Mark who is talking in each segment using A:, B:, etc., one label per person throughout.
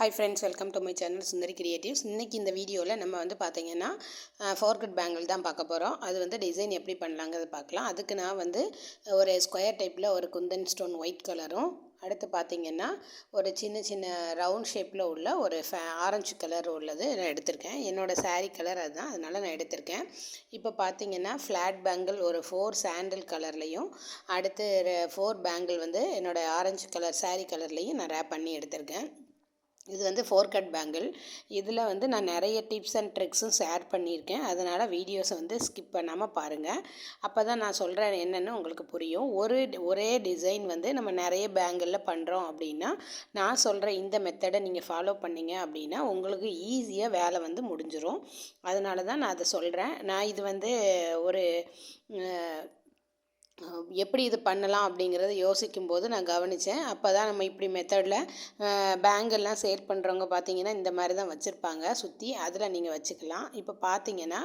A: Hi friends welcome to my channel Sundari creatives இன்றைக்கி இந்த வீடியோவில் நம்ம வந்து பார்த்தீங்கன்னா ஃபோர்கட் பேங்கிள் தான் பார்க்க போகிறோம் அது வந்து டிசைன் எப்படி பண்ணலாங்கிறது பார்க்கலாம். அதுக்கு நான் வந்து ஒரு ஸ்கொயர் டைப்பில் ஒரு குந்தன் ஸ்டோன் ஒயிட் கலரும் அடுத்து பார்த்தீங்கன்னா ஒரு சின்ன சின்ன ரவுண்ட் ஷேப்பில் உள்ள ஒரு ஃபே ஆரஞ்சு கலர் உள்ளது நான் எடுத்திருக்கேன். என்னோடய saree கலர் அதுதான் அதனால் நான் எடுத்திருக்கேன். இப்போ பார்த்தீங்கன்னா ஃப்ளாட் பேங்கிள் ஒரு ஃபோர் சாண்டில் கலர்லேயும் அடுத்து ஃபோர் பேங்கிள் வந்து என்னோடய ஆரஞ்சு கலர் saree கலர்லேயும் நான் ரேப் பண்ணி எடுத்திருக்கேன். இது வந்து ஃபோர் கட் பேங்கிள் இதில் வந்து நான் நிறைய டிப்ஸ் அண்ட் ட்ரிக்ஸும் ஷேர் பண்ணியிருக்கேன். அதனால் வீடியோஸை வந்து ஸ்கிப் பண்ணாமல் பாருங்கள் அப்போ தான் நான் சொல்கிறேன் என்னென்னு உங்களுக்கு புரியும். ஒரு ஒரே டிசைன் வந்து நம்ம நிறைய பேங்கிளில் பண்ணுறோம் அப்படின்னா நான் சொல்கிற இந்த மெத்தடை நீங்கள் ஃபாலோ பண்ணீங்க அப்படின்னா உங்களுக்கு ஈஸியாக வேலை வந்து முடிஞ்சிடும் அதனால தான் நான் அதை சொல்கிறேன் நான் இது வந்து ஒரு எப்படி இது பண்ணலாம் அப்படிங்கிறத யோசிக்கும்போது நான் கவனித்தேன் அப்போ தான் நம்ம இப்படி மெத்தடில் பேங்கெல்லாம் சேல் பண்ணுறவங்க பார்த்தீங்கன்னா இந்த மாதிரி தான் வச்சுருப்பாங்க. சுற்றி அதில் நீங்கள் வச்சுக்கலாம். இப்போ பார்த்தீங்கன்னா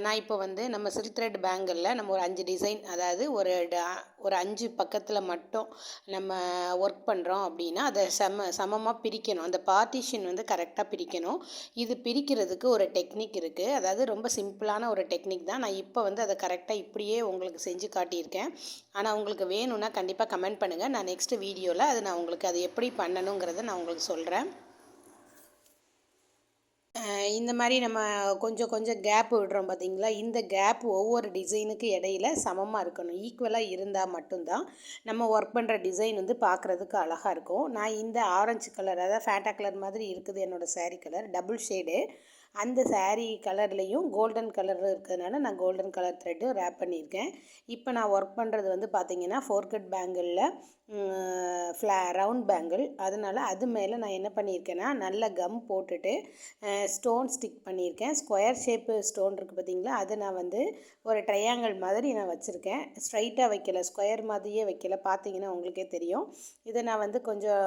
A: நான் இப்போ வந்து நம்ம சில்க் த்ரெட் பேங்கிளில் நம்ம ஒரு அஞ்சு டிசைன் அதாவது ஒரு ட- ஒரு அஞ்சு பக்கத்தில் மட்டும் நம்ம ஒர்க் பண்ணுறோம் அப்படின்னா அதை சம சமமாக பிரிக்கணும். அந்த பார்ட்டிஷன் வந்து கரெக்டாக பிரிக்கணும். இது பிரிக்கிறதுக்கு ஒரு டெக்னிக் இருக்குது அதாவது ரொம்ப சிம்பிளான ஒரு டெக்னிக் தான். நான் இப்போ வந்து அதை கரெக்டாக இப்படியே உங்களுக்கு செஞ்சு காட்டியிருக்கேன். ஆனால் உங்களுக்கு வேணும்னா கண்டிப்பாக கமெண்ட் பண்ணுங்கள் நான் நெக்ஸ்ட் வீடியோவில் அது நான் உங்களுக்கு அது எப்படி பண்ணணுங்கிறத நான் உங்களுக்கு சொல்கிறேன் இந்த மாதிரி நம்ம கொஞ்சம் கொஞ்சம் கேப் விடுறோம் பார்த்தீங்களா இந்த கேப் ஒவ்வொரு டிசைனுக்கு இடையில சமமாக இருக்கணும். ஈக்குவலாக இருந்தால் மட்டும்தான் நம்ம ஒர்க் பண்ணுற டிசைன் வந்து பார்க்குறதுக்கு அழகாக இருக்கும். நான் இந்த ஆரஞ்சு கலர் அதாவது ஃபேண்டா கலர் மாதிரி இருக்குது என்னோடய சாரீ கலர் டபுள் ஷேடு அந்த சாரீ கலர்லேயும் கோல்டன் கலர் இருக்கிறதுனால நான் கோல்டன் கலர் த்ரெட்டும் ரேப் பண்ணியிருக்கேன். இப்போ நான் ஒர்க் பண்ணுறது வந்து பார்த்தீங்கன்னா ஃபோர்கட் பேங்கிளில் ஃப்ளா ரவுண்ட் பேங்கிள். அதனால் அது மேலே நான் என்ன பண்ணியிருக்கேன்னா நல்ல கம் போட்டுட்டு ஸ்டோன் ஸ்டிக் பண்ணியிருக்கேன். ஸ்கொயர் ஷேப்பு ஸ்டோன் இருக்குது பார்த்திங்களா அதை நான் வந்து ஒரு ட்ரையாங்கிள் மாதிரி நான் வச்சுருக்கேன். ஸ்ட்ரைட்டாக வைக்கல ஸ்கொயர் மாதிரியே வைக்கல பார்த்தீங்கன்னா உங்களுக்கே தெரியும். இதை நான் வந்து கொஞ்சம்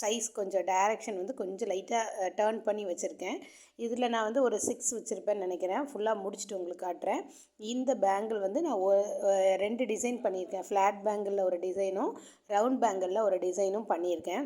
A: சைஸ் கொஞ்சம் டைரக்ஷன் வந்து கொஞ்சம் லைட்டாக டேர்ன் பண்ணி வச்சுருக்கேன். இதில் நான் வந்து ஒரு சிக்ஸ் வச்சுருப்பேன்னு நினைக்கிறேன். ஃபுல்லாக முடிச்சுட்டு உங்களுக்கு காட்டுறேன். இந்த பேங்கிள் வந்து நான் ஒ- ரெண்டு டிசைன் பண்ணியிருக்கேன். ஃப்ளாட் பேங்கிளில் ஒரு டிசைனும் ரவுண்ட் பேங்கிளில் ஒரு டிசைனும் பண்ணியிருக்கேன்.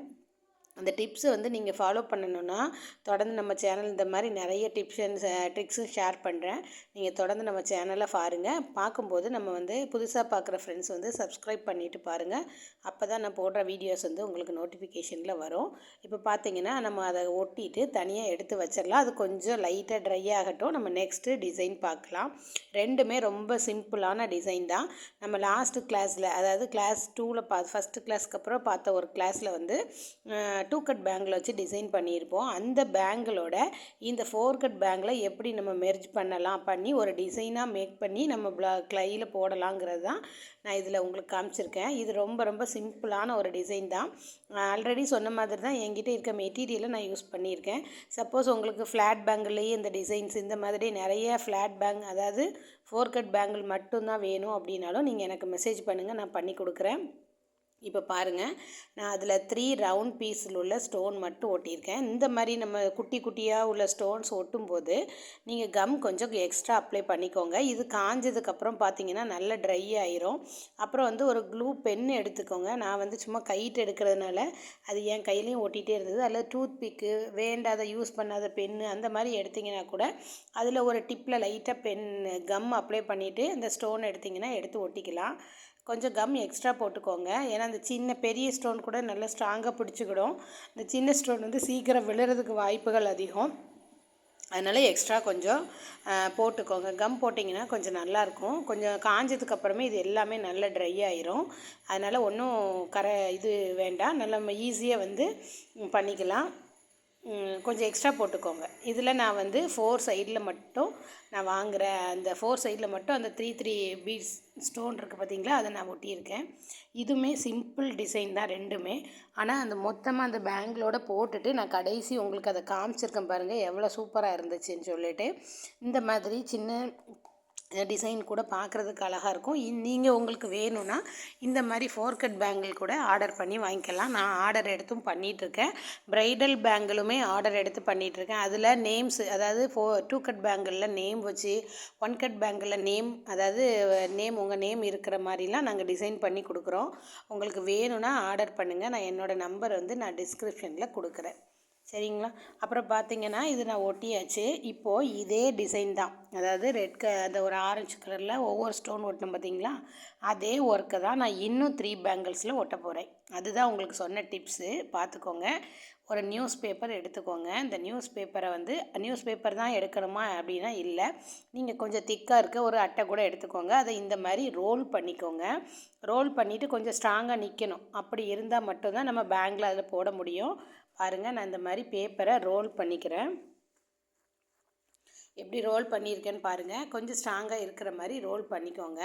A: அந்த டிப்ஸை வந்து நீங்கள் ஃபாலோ பண்ணணுன்னா தொடர்ந்து நம்ம சேனல் இந்த மாதிரி நிறைய டிப்ஸ் அண்ட் ட்ரிக்ஸும் ஷேர் பண்ணுறேன். நீங்கள் தொடர்ந்து நம்ம சேனலை பாருங்கள் பார்க்கும்போது நம்ம வந்து புதுசாக பார்க்குற ஃப்ரெண்ட்ஸ் வந்து சப்ஸ்கிரைப் பண்ணிவிட்டு பாருங்கள் அப்போ தான் நான் போடுற வீடியோஸ் வந்து உங்களுக்கு நோட்டிஃபிகேஷனில் வரும். இப்போ பார்த்தீங்கன்னா நம்ம அதை ஒட்டிட்டு தனியாக எடுத்து வச்சிடலாம். அது கொஞ்சம் லைட்டாக ட்ரை ஆகட்டும். நம்ம நெக்ஸ்ட்டு டிசைன் பார்க்கலாம். ரெண்டுமே ரொம்ப சிம்பிளான டிசைன் தான். நம்ம லாஸ்ட்டு கிளாஸில் அதாவது கிளாஸ் டூவில் பா ஃபஸ்ட்டு கிளாஸ்க்கு அப்புறம் பார்த்த ஒரு கிளாஸில் வந்து டூ கட் பேங்கில் வச்சு டிசைன் பண்ணியிருப்போம். அந்த பேங்கிலோட இந்த ஃபோர் கட் பேங்கில் எப்படி நம்ம மெர்ஜ் பண்ணலாம் பண்ணி ஒரு டிசைனாக மேக் பண்ணி நம்ம ப்ளா கையில் போடலாங்கிறது தான் நான் இதில் உங்களுக்கு காமிச்சிருக்கேன். இது ரொம்ப ரொம்ப சிம்பிளான ஒரு டிசைன் தான். ஆல்ரெடி சொன்ன மாதிரி தான் என்கிட்ட இருக்க மெட்டீரியலை நான் யூஸ் பண்ணியிருக்கேன். சப்போஸ் உங்களுக்கு ஃப்ளாட் பேங்கிலேயே இந்த டிசைன்ஸ் இந்த மாதிரி நிறைய ஃப்ளாட் பேங்க் அதாவது ஃபோர் கட் பேங்கிள் மட்டும்தான் வேணும் அப்படின்னாலும் நீங்கள் எனக்கு மெசேஜ் பண்ணுங்கள் நான் பண்ணி கொடுக்குறேன். இப்போ பாருங்கள் நான் அதில் த்ரீ ரவுண்ட் பீஸில் உள்ள ஸ்டோன் மட்டும் ஒட்டியிருக்கேன். இந்த மாதிரி நம்ம குட்டி குட்டியாக உள்ள ஸ்டோன்ஸ் ஒட்டும்போது நீங்கள் கம் கொஞ்சம் எக்ஸ்ட்ரா அப்ளை பண்ணிக்கோங்க. இது காஞ்சதுக்கப்புறம் பார்த்தீங்கன்னா நல்லா ட்ரை ஆயிரும். அப்புறம் வந்து ஒரு க்ளூ பென் எடுத்துக்கோங்க. நான் வந்து சும்மா கைட்டு எடுக்கிறதுனால அது என் கையிலையும் ஒட்டிகிட்டே இருந்தது. அதில் டூத் பிக்கு வேண்டாத யூஸ் பண்ணாத பென்னு அந்த மாதிரி எடுத்திங்கன்னா கூட அதில் ஒரு டிப்பில் லைட்டாக பென் கம் அப்ளை பண்ணிவிட்டு அந்த ஸ்டோன் எடுத்திங்கன்னா எடுத்து ஒட்டிக்கலாம். கொஞ்சம் கம் எக்ஸ்ட்ரா போட்டுக்கோங்க. ஏன்னா அந்த சின்ன பெரிய ஸ்டோன் கூட நல்லா ஸ்ட்ராங்காக பிடிச்சிக்கிடும். இந்த சின்ன ஸ்டோன் வந்து சீக்கிரம் விழுறதுக்கு வாய்ப்புகள் அதிகம். அதனால் எக்ஸ்ட்ரா கொஞ்சம் போட்டுக்கோங்க. கம் போட்டிங்கன்னா கொஞ்சம் நல்லாயிருக்கும் கொஞ்சம் காஞ்சதுக்கு அப்புறமே இது எல்லாமே நல்லா ட்ரை ஆயிரும். அதனால் ஒன்றும் கர இது வேண்டாம். நல்லா நம்ம ஈஸியாக வந்து பண்ணிக்கலாம். கொஞ்சம் எக்ஸ்ட்ரா போட்டுக்கோங்க. இதில் நான் வந்து ஃபோர் சைடில் மட்டும் நான் வாங்குகிற அந்த ஃபோர் சைடில் மட்டும் அந்த த்ரீ த்ரீ பீட்ஸ் ஸ்டோன் இருக்குது பார்த்தீங்களா அதை நான் ஒட்டியிருக்கேன். இதுவுமே சிம்பிள் டிசைன் தான் ரெண்டுமே. ஆனால் அந்த மொத்தமாக அந்த பேங்கிளோட போட்டுட்டு நான் கடைசி உங்களுக்கு அதை காமிச்சிருக்கேன் பாருங்கள் எவ்வளோ சூப்பராக இருந்துச்சுன்னு சொல்லிட்டு. இந்த மாதிரி சின்ன டிசைன் கூட பார்க்குறதுக்கு அழகாக இருக்கும். நீங்கள் உங்களுக்கு வேணும்னா இந்த மாதிரி ஃபோர் கட் பேங்கிள் கூட ஆர்டர் பண்ணி வாங்கிக்கலாம். நான் ஆர்டர் எடுத்தும் பண்ணிகிட்ருக்கேன் ப்ரைடல் பேங்கிளுமே ஆர்டர் எடுத்து பண்ணிகிட்ருக்கேன் அதில் நேம்ஸ் அதாவது ஃபோ டூ கட் பேங்கிளில் நேம் வச்சு ஒன் கட் பேங்கிளில் நேம் அதாவது நேம் உங்கள் நேம் இருக்கிற மாதிரிலாம் நாங்கள் டிசைன் பண்ணி கொடுக்குறோம். உங்களுக்கு வேணும்னா ஆர்டர் பண்ணுங்கள் நான் என்னோடய நம்பர் வந்து நான் டிஸ்கிரிப்ஷனில் கொடுக்குறேன். சரிங்களா? அப்புறம் பார்த்தீங்கன்னா இது நான் ஒட்டியாச்சு. இப்போது இதே டிசைன் தான். அதாவது ரெட் க அந்த ஒரு ஆரஞ்சு கலரில் ஒவ்வொரு ஸ்டோன் ஒட்டணும் பார்த்தீங்களா அதே ஒர்க்கை தான் நான் இன்னும் த்ரீ பேங்கிள்ஸில் ஒட்ட போகிறேன் அதுதான் உங்களுக்கு சொன்ன டிப்ஸு பார்த்துக்கோங்க ஒரு நியூஸ் பேப்பர் எடுத்துக்கோங்க. இந்த நியூஸ் பேப்பரை வந்து நியூஸ் பேப்பர் தான் எடுக்கணுமா அப்படின்னா இல்லை. நீங்கள் கொஞ்சம் திக்காக இருக்க ஒரு அட்டை கூட எடுத்துக்கோங்க. அதை இந்த மாதிரி ரோல் பண்ணிக்கோங்க. ரோல் பண்ணிவிட்டு கொஞ்சம் ஸ்ட்ராங்காக நிற்கணும் அப்படி இருந்தால் மட்டும்தான் நம்ம பேங்கில் அதில் போட முடியும். பாருங்கள் நான் இந்த மாதிரி பேப்பரை ரோல் பண்ணிக்கிறேன். எப்படி ரோல் பண்ணியிருக்கேன்னு பாருங்கள் கொஞ்சம் ஸ்ட்ராங்காக இருக்கிற மாதிரி ரோல் பண்ணிக்கோங்க.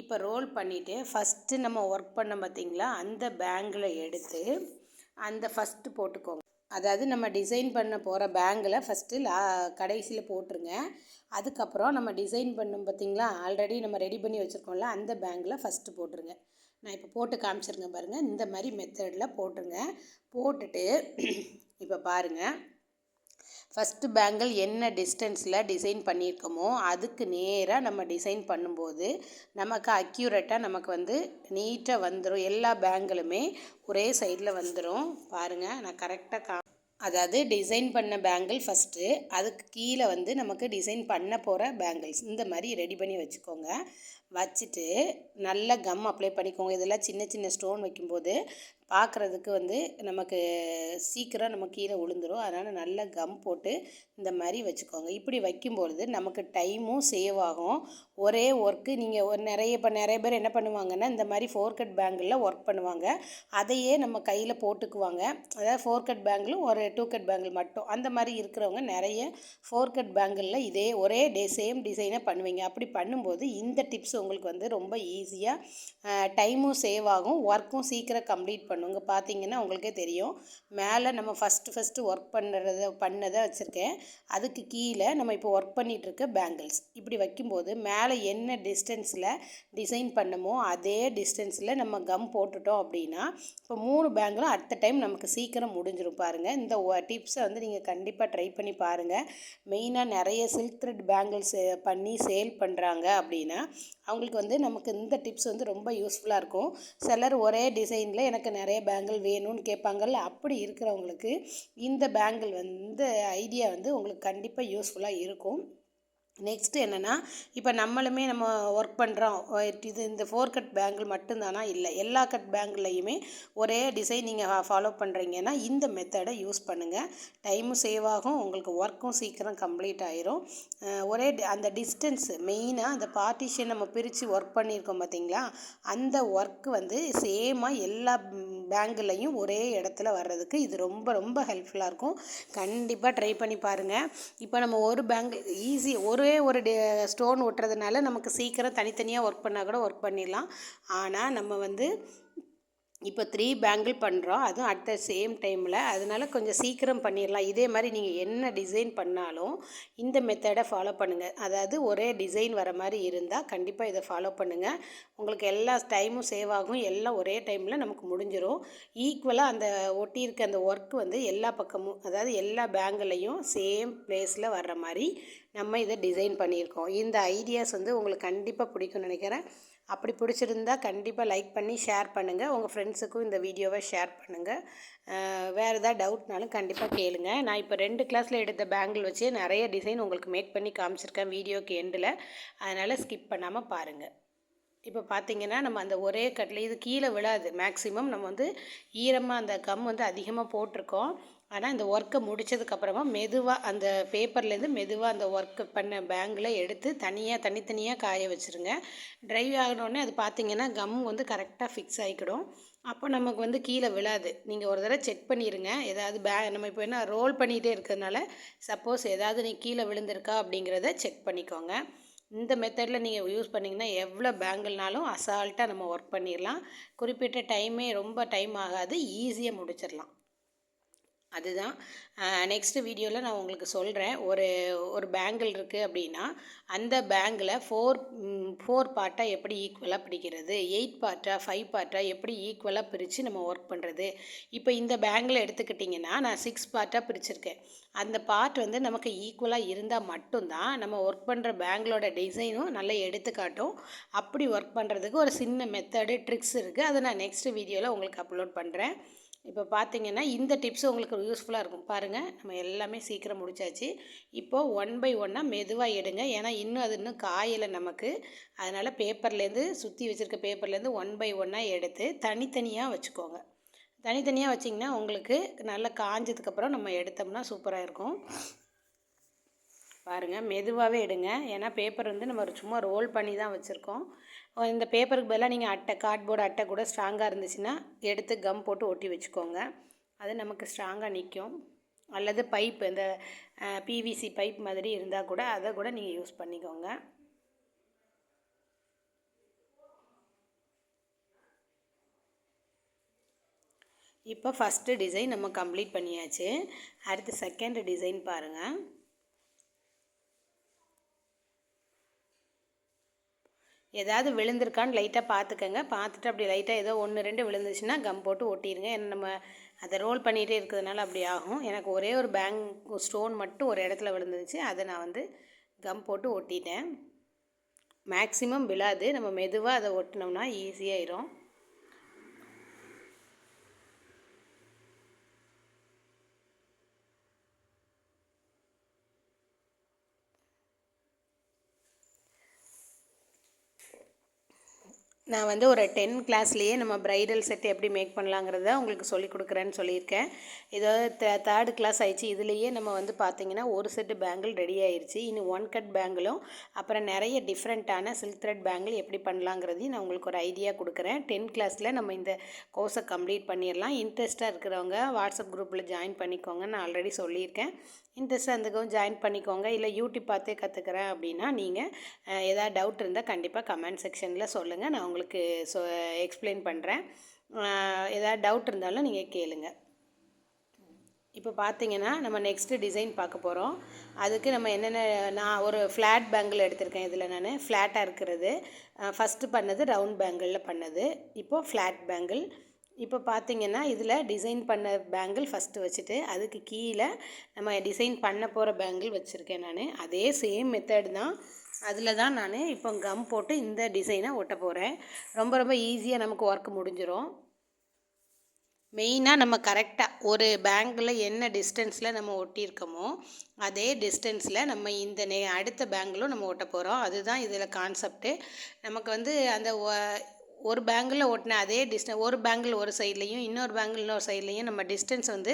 A: இப்போ ரோல் பண்ணிவிட்டு ஃபஸ்ட்டு நம்ம ஒர்க் பண்ண பார்த்திங்களா? அந்த பேங்கில் எடுத்து அந்த ஃபஸ்ட்டு போட்டுக்கோங்க. அதாவது நம்ம டிசைன் பண்ண போகிற பேங்கில் ஃபஸ்ட்டு லா கடைசியில் போட்டுருங்க. அதுக்கப்புறம் நம்ம டிசைன் பண்ணும் பார்த்திங்களா? ஆல்ரெடி நம்ம ரெடி பண்ணி வச்சுருக்கோம்ல அந்த பேங்கில் ஃபஸ்ட்டு போட்டுருங்க. நான் இப்போ போட்டு காமிச்சிருங்க பாருங்கள் இந்த மாதிரி மெத்தடில் போட்டுருங்க. போட்டுட்டு இப்போ பாருங்கள் ஃபஸ்ட்டு பேங்கிள் என்ன டிஸ்டன்ஸில் டிசைன் பண்ணியிருக்கோமோ அதுக்கு நேராக நம்ம டிசைன் பண்ணும்போது நமக்கு அக்யூரேட்டாக நமக்கு வந்து நீட்டாக வந்துடும் எல்லா பேங்கிளுமே ஒரே சைடில் வந்துடும் பாருங்கள் நான் கரெக்டாக கா அதாவது டிசைன் பண்ண பேங்கிள் ஃபஸ்ட்டு அதுக்கு கீழே வந்து நமக்கு டிசைன் பண்ண போகிற பேங்கிள்ஸ் இந்த மாதிரி ரெடி பண்ணி வச்சுக்கோங்க. வச்சுட்டு நல்ல கம் அப்ளை பண்ணிக்கோங்க. இதெல்லாம் சின்ன சின்ன ஸ்டோன் வைக்கும்போது பார்க்குறதுக்கு வந்து நமக்கு சீக்கிரம் நம்ம கீழே விழுந்துடும் அதனால் நல்ல கம் போட்டு இந்த மாதிரி வச்சுக்கோங்க. இப்படி வைக்கும்பொழுது நமக்கு டைமும் சேவ் ஆகும். ஒரே ஒர்க்கு நீங்கள் ஒரு நிறைய இப்போ நிறைய பேர் என்ன பண்ணுவாங்கன்னா இந்த மாதிரி ஃபோர் கட் பேங்கிளில் ஒர்க் பண்ணுவாங்க. அதையே நம்ம கையில் போட்டுக்குவாங்க. அதாவது ஃபோர் கட் ஒரு டூ கட் பேங்கில் மட்டும். அந்த மாதிரி இருக்கிறவங்க நிறைய ஃபோர் கட் பேங்கிளில் இதே ஒரே டே சேம் டிசைனை பண்ணுவீங்க. அப்படி பண்ணும்போது இந்த டிப்ஸ் உங்களுக்கு வந்து ரொம்ப ஈஸியாக டைமும் சேவ் ஆகும். ஒர்க்கும் சீக்கிரம் கம்ப்ளீட் பண்ணுங்க. பார்த்தீங்கன்னா உங்களுக்கே தெரியும். மேலே நம்ம ஃபஸ்ட்டு ஃபஸ்ட்டு ஒர்க் பண்ணுறத பண்ணதை வச்சுருக்கேன். அதுக்கு கீழே நம்ம இப்போ ஒர்க் பண்ணிகிட்ருக்க பேங்கிள்ஸ் இப்படி வைக்கும்போது மேலே என்ன டிஸ்டன்ஸில் டிசைன் பண்ணமோ அதே டிஸ்டன்ஸில் நம்ம கம் போட்டுட்டோம் அப்படின்னா இப்போ மூணு பேங்கிளும் அடுத்த டைம் நமக்கு சீக்கிரம் முடிஞ்சிடும் பாருங்கள் இந்த டிப்ஸை வந்து நீங்கள் கண்டிப்பாக ட்ரை பண்ணி பாருங்கள் மெயினாக நிறைய சில்க் த்ரெட் பேங்கிள்ஸ் பண்ணி சேல் பண்ணுறாங்க அப்படின்னா அவங்களுக்கு வந்து நமக்கு இந்த டிப்ஸ் வந்து ரொம்ப யூஸ்ஃபுல்லாக இருக்கும். சிலர் ஒரே டிசைனில் எனக்கு நிறைய பேங்கிள் வேணும்னு கேட்பாங்கல்ல அப்படி இருக்கிறவங்களுக்கு இந்த பேங்கிள் வந்து ஐடியா வந்து உங்களுக்கு கண்டிப்பாக யூஸ்ஃபுல்லாக இருக்கும். நெக்ஸ்ட்டு என்னென்னா இப்போ நம்மளுமே நம்ம ஒர்க் பண்ணுறோம் இது இந்த ஃபோர் கட் பேங்கிள் மட்டும்தானா? இல்லை. எல்லா கட் பேங்கிள்லையுமே ஒரே டிசைன் நீங்கள் ஃபாலோ பண்ணுறீங்கன்னா இந்த மெத்தடை யூஸ் பண்ணுங்கள் டைமும் சேவ் ஆகும். உங்களுக்கு ஒர்க்கும் சீக்கிரம் கம்ப்ளீட் ஆயிரும். ஒரே அந்த டிஸ்டன்ஸு மெயினாக அந்த பார்ட்டிஷன் நம்ம பிரித்து ஒர்க் பண்ணியிருக்கோம் பார்த்தீங்களா அந்த ஒர்க்கு வந்து சேமாக எல்லா பேங்கிலையும் ஒரே இடத்துல வர்றதுக்கு இது ரொம்ப ரொம்ப ஹெல்ப்ஃபுல்லாக இருக்கும். கண்டிப்பாக ட்ரை பண்ணி பாருங்கள் இப்போ நம்ம ஒரு பேங்கிள் ஈஸி ஒரு ஒரு டே ஸ்டோன் ஒட்டுறதுனால நமக்கு சீக்கிரம் தனித்தனியாக ஒர்க் பண்ணால் கூட ஒர்க் பண்ணிடலாம். ஆனால் நம்ம வந்து இப்போ த்ரீ பேங்கிள் பண்ணுறோம் அதுவும் அட் த சேம் டைமில் அதனால் கொஞ்சம் சீக்கிரம் பண்ணிடலாம் இதே மாதிரி நீங்கள் என்ன டிசைன் பண்ணாலும் இந்த மெத்தடை ஃபாலோ பண்ணுங்கள் அதாவது ஒரே டிசைன் வர மாதிரி இருந்தால் கண்டிப்பாக இதை ஃபாலோ பண்ணுங்கள் உங்களுக்கு எல்லா டைமும் சேவ் ஆகும். எல்லாம் ஒரே டைமில் நமக்கு முடிஞ்சிடும் ஈக்குவலாக அந்த ஒட்டியிருக்க அந்த ஒர்க் வந்து எல்லா பக்கமும் அதாவது எல்லா பேங்கிலையும் சேம் ப்ளேஸில் வர்ற மாதிரி நம்ம இதை டிசைன் பண்ணியிருக்கோம். இந்த ஐடியாஸ் வந்து உங்களுக்கு கண்டிப்பாக பிடிக்கும்னு நினைக்கிறேன். அப்படி பிடிச்சிருந்தா கண்டிப்பாக லைக் பண்ணி ஷேர் பண்ணுங்கள் உங்கள் ஃப்ரெண்ட்ஸுக்கும் இந்த வீடியோவை ஷேர் பண்ணுங்கள் வேறு ஏதாவது டவுட்னாலும் கண்டிப்பாக கேளுங்க. நான் இப்போ ரெண்டு கிளாஸில் எடுத்த பேங்கிள் வச்சு நிறைய டிசைன் உங்களுக்கு மேக் பண்ணி காமிச்சிருக்கேன் வீடியோக்கு எண்டில் அதனால் ஸ்கிப் பண்ணாமல் பாருங்கள் இப்போ பார்த்தீங்கன்னா நம்ம அந்த ஒரே கட்டில் இது கீழே விழாது. மேக்ஸிமம் நம்ம வந்து ஈரமாக அந்த கம் வந்து அதிகமாக போட்டிருக்கோம். ஆனால் இந்த ஒர்க்கை முடித்ததுக்கப்புறமா மெதுவாக அந்த பேப்பர்லேருந்து மெதுவாக அந்த ஒர்க்கு பண்ண பேங்கில் எடுத்து தனியாக தனித்தனியாக காய வச்சுருங்க. ட்ரை ஆகினோடனே அது பார்த்திங்கன்னா கம் வந்து கரெக்டாக ஃபிக்ஸ் ஆகிக்கிடும் அப்போ நமக்கு வந்து கீழே விழாது. நீங்கள் ஒரு தடவை செக் பண்ணிடுங்க ஏதாவது பே நம்ம இப்போ என்ன ரோல் பண்ணிகிட்டே இருக்கிறதுனால சப்போஸ் ஏதாவது நீ கீழே விழுந்திருக்கா அப்படிங்கிறத செக் பண்ணிக்கோங்க. இந்த மெத்தடில் நீங்கள் யூஸ் பண்ணிங்கன்னா எவ்வளோ பேங்கிள்னாலும் அசால்ட்டாக நம்ம ஒர்க் பண்ணிடலாம். குறிப்பிட்ட டைமே ரொம்ப டைம் ஆகாது. ஈஸியாக முடிச்சிடலாம். அதுதான். நெக்ஸ்ட்டு வீடியோவில் நான் உங்களுக்கு சொல்கிறேன் ஒரு ஒரு பேங்கிள் இருக்குது அப்படின்னா அந்த பேங்கில் ஃபோர் ஃபோர் பார்ட்டாக எப்படி ஈக்குவலாக பிடிக்கிறது? எயிட் பார்ட்டாக ஃபைவ் பார்ட்டாக எப்படி ஈக்குவலாக பிரித்து நம்ம ஒர்க் பண்ணுறது இப்போ இந்த பேங்கில் எடுத்துக்கிட்டிங்கன்னா நான் சிக்ஸ் பார்ட்டாக பிரிச்சிருக்கேன். அந்த பார்ட் வந்து நமக்கு ஈக்குவலாக இருந்தால் மட்டும்தான் நம்ம ஒர்க் பண்ணுற பேங்கிலோட டிசைனும் நல்லா எடுத்துக்காட்டும். அப்படி ஒர்க் பண்ணுறதுக்கு ஒரு சின்ன மெத்தடு ட்ரிக்ஸ் இருக்குது அதை நான் நெக்ஸ்ட் வீடியோவில் உங்களுக்கு அப்லோட் பண்ணுறேன் இப்போ பார்த்தீங்கன்னா இந்த டிப்ஸ் உங்களுக்கு யூஸ்ஃபுல்லாக இருக்கும். பாருங்கள் நம்ம எல்லாமே சீக்கிரம் முடிச்சாச்சு. இப்போது ஒன் பை ஒன்னாக மெதுவாக எடுங்க. ஏன்னா இன்னும் அது இன்னும் காயலை நமக்கு. அதனால் பேப்பர்லேருந்து சுற்றி வச்சுருக்க பேப்பர்லேருந்து ஒன் பை ஒன்னாக எடுத்து தனித்தனியாக வச்சுக்கோங்க. தனித்தனியாக வச்சிங்கன்னா உங்களுக்கு நல்லா காஞ்சதுக்கப்புறம் நம்ம எடுத்தோம்னா சூப்பராக இருக்கும். பாருங்கள் மெதுவாகவே எடுங்க. ஏன்னா பேப்பர் வந்து நம்ம சும்மா ரோல் பண்ணி தான் வச்சுருக்கோம். இந்த பேப்பருக்கு பதிலாக நீங்கள் அட்டை கார்ட்போர்டு அட்டை கூட ஸ்ட்ராங்காக இருந்துச்சுன்னா எடுத்து கம் போட்டு ஒட்டி வச்சுக்கோங்க. அது நமக்கு ஸ்ட்ராங்காக நிற்கும் அல்லது பைப் இந்த பிவிசி பைப் மாதிரி இருந்தால் கூட அதை கூட நீங்கள் யூஸ் பண்ணிக்கோங்க. இப்போ ஃபஸ்ட்டு டிசைன் நம்ம கம்ப்ளீட் பண்ணியாச்சு. அடுத்து செகண்ட் டிசைன் பாருங்கள் ஏதாவது விழுந்திருக்கான்னு லைட்டாக பார்த்துக்கங்க. பார்த்துட்டு அப்படி லைட்டாக ஏதோ ஒன்று ரெண்டு விழுந்துச்சுன்னா கம் போட்டு ஒட்டிடுங்க ஏன்னா நம்ம அதை ரோல் பண்ணிகிட்டே இருக்கிறதுனால அப்படி ஆகும். எனக்கு ஒரே ஒரு பேங்க் ஸ்டோன் மட்டும் ஒரு இடத்துல விழுந்துருச்சு. அதை நான் வந்து கம் போட்டு ஒட்டிட்டேன். மேக்ஸிமம் விழாது. நம்ம மெதுவாக அதை ஒட்டினோம்னா ஈஸியாகிடும் நான் வந்து ஒரு டென் கிளாஸ்லேயே நம்ம ப்ரைடல் செட் எப்படி மேக் பண்ணலாங்கிறத உங்களுக்கு சொல்லி கொடுக்குறேன்னு சொல்லியிருக்கேன். இதோ தேர்டு கிளாஸ் ஆயிடுச்சு. இதுலேயே நம்ம வந்து பார்த்திங்கன்னா ஒரு செட்டு பேங்கிள் ரெடி ஆயிடுச்சு இன்னும் ஒன் கட் பேங்கிளும் அப்புறம் நிறைய டிஃப்ரெண்ட்டான சில்க் த்ரெட் பேங்கிள் எப்படி பண்ணலாங்கிறதையும் நான் உங்களுக்கு ஒரு ஐடியா கொடுக்குறேன். டென் கிளாஸில் நம்ம இந்த கோர்ஸை கம்ப்ளீட் பண்ணிடலாம். இன்ட்ரெஸ்ட்டாக இருக்கிறவங்க வாட்ஸ்அப் குரூப்பில் ஜாயின் பண்ணிக்கோங்க. நான் ஆல்ரெடி சொல்லியிருக்கேன். இன்ட்ரெஸ்ட்டாக இருந்துக்கும் ஜாயின் பண்ணிக்கோங்க. இல்லை யூடியூப் பார்த்தே கற்றுக்கிறேன் அப்படின்னா நீங்கள் ஏதாவது டவுட் இருந்தால் கண்டிப்பாக கமெண்ட் செக்ஷனில் சொல்லுங்கள் நான் உங்களுக்கு சொ எக்ஸ்பிளைன் பண்ணுறேன் ஏதாவது டவுட் இருந்தாலும் நீங்கள் கேளுங்க. இப்போ பார்த்தீங்கன்னா நம்ம நெக்ஸ்ட்டு டிசைன் பார்க்க போகிறோம் அதுக்கு நம்ம என்னென்ன நான் ஒரு ஃப்ளாட் பேங்கிள் எடுத்திருக்கேன் இதில் நான். ஃப்ளாட்டாக இருக்கிறது. ஃபஸ்ட்டு பண்ணது ரவுண்ட் பேங்கிளில் பண்ணது. இப்போது ஃப்ளாட் பேங்கிள் இப்போ பார்த்தீங்கன்னா இதில் டிசைன் பண்ண பேங்கிள் ஃபஸ்ட்டு வச்சுட்டு அதுக்கு கீழே நம்ம டிசைன் பண்ண போகிற பேங்கிள் வச்சுருக்கேன் நான். அதே சேம் மெத்தட் தான். அதில் தான் நான் இப்போ கம் போட்டு இந்த டிசைனை ஒட்ட போகிறேன் ரொம்ப ரொம்ப ஈஸியாக நமக்கு ஒர்க் முடிஞ்சிடும் மெயினாக நம்ம கரெக்டாக ஒரு பேங்கில் என்ன டிஸ்டன்ஸில் நம்ம ஒட்டியிருக்கோமோ அதே டிஸ்டன்ஸில் நம்ம இந்த நே அடுத்த பேங்கிலும் நம்ம ஒட்ட போகிறோம் அதுதான் இதில் கான்செப்ட்டு நமக்கு வந்து அந்த ஒரு பேங்கில் ஓட்டின அதே டிஸ்டன் ஒரு பேங்கில் ஒரு சைட்லேயும் இன்னொரு பேங்கில் இன்னொரு சைட்லேயும் நம்ம டிஸ்டன்ஸ் வந்து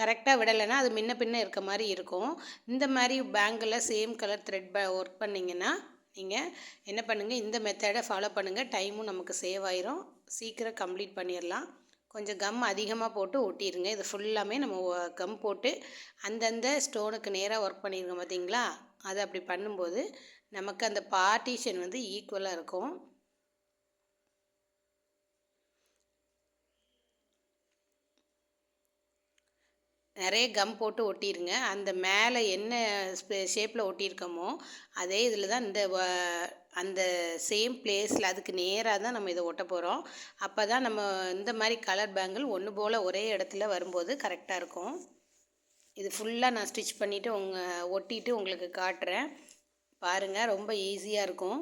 A: கரெக்டாக விடலைன்னா அது முன்ன பின்ன இருக்க மாதிரி இருக்கும். இந்த மாதிரி பேங்கில் சேம் கலர் த்ரெட் பே ஒர்க் பண்ணிங்கன்னா நீங்கள் என்ன பண்ணுங்கள் இந்த மெத்தடை ஃபாலோ பண்ணுங்கள் டைமும் நமக்கு சேவ் ஆயிரும். சீக்கிரம் கம்ப்ளீட் பண்ணிடலாம் கொஞ்சம் கம் அதிகமாக போட்டு ஒட்டிடுங்க இது ஃபுல்லாமே நம்ம கம் போட்டு அந்தந்த ஸ்டோனுக்கு நேராக ஒர்க் பண்ணிடுங்க பார்த்தீங்களா அதை அப்படி பண்ணும்போது நமக்கு அந்த பார்ட்டிஷன் வந்து ஈக்குவலாக இருக்கும். நிறைய கம் போட்டு ஒட்டிடுங்க அந்த மேலே என்ன ஷேப்பில் ஒட்டியிருக்கோமோ அதே இதில் தான் இந்த அந்த சேம் பிளேஸில் அதுக்கு நேராக தான் நம்ம இதை ஒட்ட போகிறோம் அப்போ தான் நம்ம இந்த மாதிரி கலர் பேங்கிள் ஒன்று போல் ஒரே இடத்துல வரும்போது கரெக்டாக இருக்கும். இது ஃபுல்லாக நான் ஸ்டிச் பண்ணிவிட்டு உங்கள் ஒட்டிட்டு உங்களுக்கு காட்டுறேன். பாருங்கள் ரொம்ப ஈஸியாக இருக்கும்.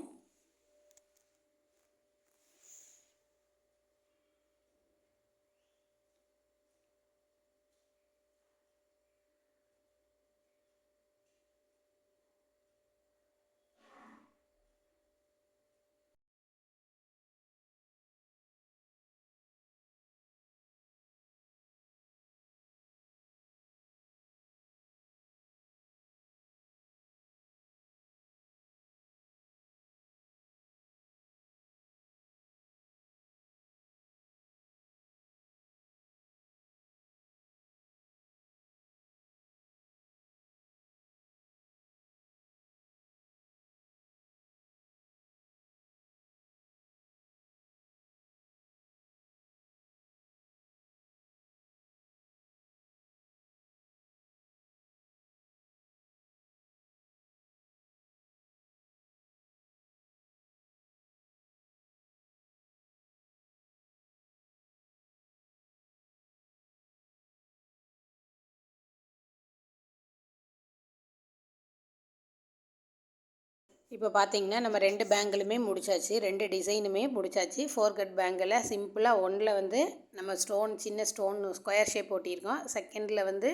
A: இப்போ பார்த்தீங்கன்னா நம்ம ரெண்டு பேங்கிலுமே முடிச்சாச்சு. ரெண்டு டிசைனுமே முடிச்சாச்சு. ஃபோர் கட் பேங்கில் சிம்பிளாக ஒன்றில் வந்து நம்ம ஸ்டோன் சின்ன ஸ்டோன் ஸ்கொயர் ஷேப் ஒட்டியிருக்கோம் செகண்டில் வந்து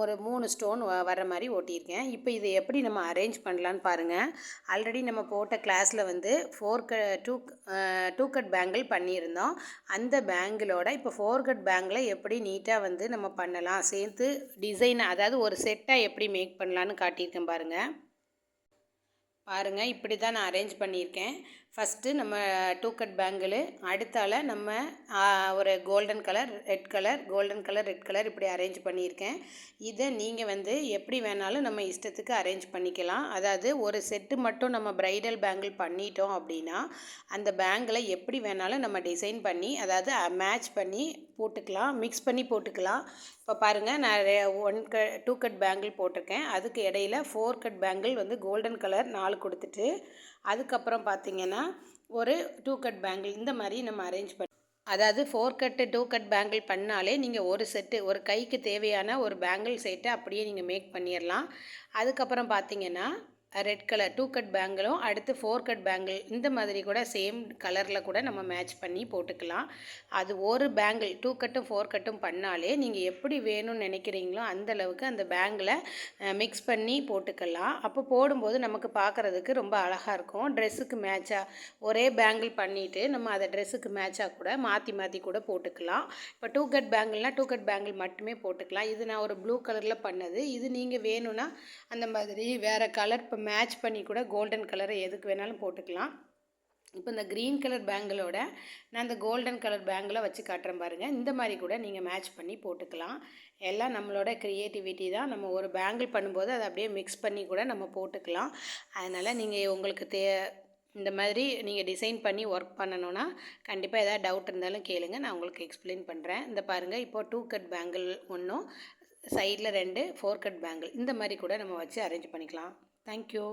A: ஒரு மூணு ஸ்டோன் வர மாதிரி ஓட்டியிருக்கேன். இப்போ இதை எப்படி நம்ம அரேஞ்ச் பண்ணலான்னு பாருங்கள் ஆல்ரெடி நம்ம போட்ட கிளாஸில் வந்து ஃபோர் க டூ டூ கட் பேங்கிள் பண்ணியிருந்தோம். அந்த பேங்கிளோட இப்போ ஃபோர் கட் பேங்கில் எப்படி நீட்டாக வந்து நம்ம பண்ணலாம்? சேர்த்து டிசைன் அதாவது ஒரு செட்டாக எப்படி மேக் பண்ணலான்னு காட்டியிருக்கேன் பாருங்கள் பாருங்கள் இப்படி தான் நான் அரேஞ்ச் பண்ணியிருக்கேன். ஃபஸ்ட்டு நம்ம டூ கட் பேங்கிள் அடுத்தால நம்ம ஒரு golden colour red colour golden colour red colour இப்படி அரேஞ்ச் பண்ணியிருக்கேன். இதை நீங்கள் வந்து எப்படி வேணாலும் நம்ம இஷ்டத்துக்கு அரேஞ்ச் பண்ணிக்கலாம். அதாவது ஒரு செட்டு மட்டும் நம்ம ப்ரைடல் பேங்கிள் பண்ணிட்டோம் அப்படின்னா அந்த பேங்கில் எப்படி வேணாலும் நம்ம டிசைன் பண்ணி அதாவது மேட்ச் பண்ணி போட்டுக்கலாம் மிக்ஸ் பண்ணி போட்டுக்கலாம். இப்போ பாருங்கள் நான் ஒன் க டூ கட் பேங்கிள் போட்டிருக்கேன். அதுக்கு இடையில ஃபோர் கட் பேங்கிள் வந்து கோல்டன் கலர் நாலு கொடுத்துட்டு அதுக்கப்புறம் பார்த்திங்கன்னா ஒரு டூ கட் பேங்கிள் இந்த மாதிரி நம்ம அரேஞ்ச் பண்ணி அதாவது four cut two cut bangle பண்ணாலே நீங்கள் ஒரு செட்டு ஒரு கைக்கு தேவையான ஒரு பேங்கிள் செட்டை அப்படியே நீங்கள் மேக் பண்ணிடலாம். அதுக்கப்புறம் பார்த்தீங்கன்னா ரெட் கலர் டூ கட் பேங்கிளும் அடுத்து ஃபோர் கட் பேங்கிள் இந்த மாதிரி கூட சேம் கலரில் கூட நம்ம மேட்ச் பண்ணி போட்டுக்கலாம். அது ஒரு பேங்கிள் டூ கட்டும் ஃபோர் கட்டும் பண்ணாலே நீங்கள் எப்படி வேணும்னு நினைக்கிறீங்களோ அந்தளவுக்கு அந்த பேங்கில் மிக்ஸ் பண்ணி போட்டுக்கலாம். அப்போ போடும்போது நமக்கு பார்க்குறதுக்கு ரொம்ப அழகாக இருக்கும். ட்ரெஸ்ஸுக்கு மேட்சாக ஒரே பேங்கிள் பண்ணிவிட்டு நம்ம அதை ட்ரெஸ்ஸுக்கு மேட்சாக கூட மாற்றி மாற்றி கூட போட்டுக்கலாம். இப்போ டூ கட் பேங்கிள்னால் டூ கட் பேங்கிள் மட்டுமே போட்டுக்கலாம். இது நான் ஒரு ப்ளூ கலரில் பண்ணது. இது நீங்கள் வேணும்னா அந்த மாதிரி வேறு கலர் இப்போ மேட்ச் பண்ணி கூட கோல்டன் கலரை எதுக்கு வேணாலும் போட்டுக்கலாம். இப்போ இந்த க்ரீன் கலர் பேங்கிளோட நான் இந்த கோல்டன் கலர் பேங்கில் வச்சு காட்டுறேன் பாருங்கள் இந்த மாதிரி கூட நீங்கள் மேட்ச் பண்ணி போட்டுக்கலாம். எல்லாம் நம்மளோட க்ரியேட்டிவிட்டி தான். நம்ம ஒரு பேங்கிள் பண்ணும்போது அதை அப்படியே மிக்ஸ் பண்ணி கூட நம்ம போட்டுக்கலாம். அதனால் நீங்கள் உங்களுக்கு தே இந்த மாதிரி நீங்கள் டிசைன் பண்ணி ஒர்க் பண்ணணுன்னா கண்டிப்பாக எதாவது டவுட் இருந்தாலும் கேளுங்க. நான் உங்களுக்கு எக்ஸ்பிளைன் பண்ணுறேன் இந்த பாருங்கள் இப்போ டூ கட் பேங்கிள் ஒன்றும் சைடில் ரெண்டு ஃபோர் கட் பேங்கிள் இந்த மாதிரி கூட நம்ம வச்சு அரேஞ்ச் பண்ணிக்கலாம். Thank you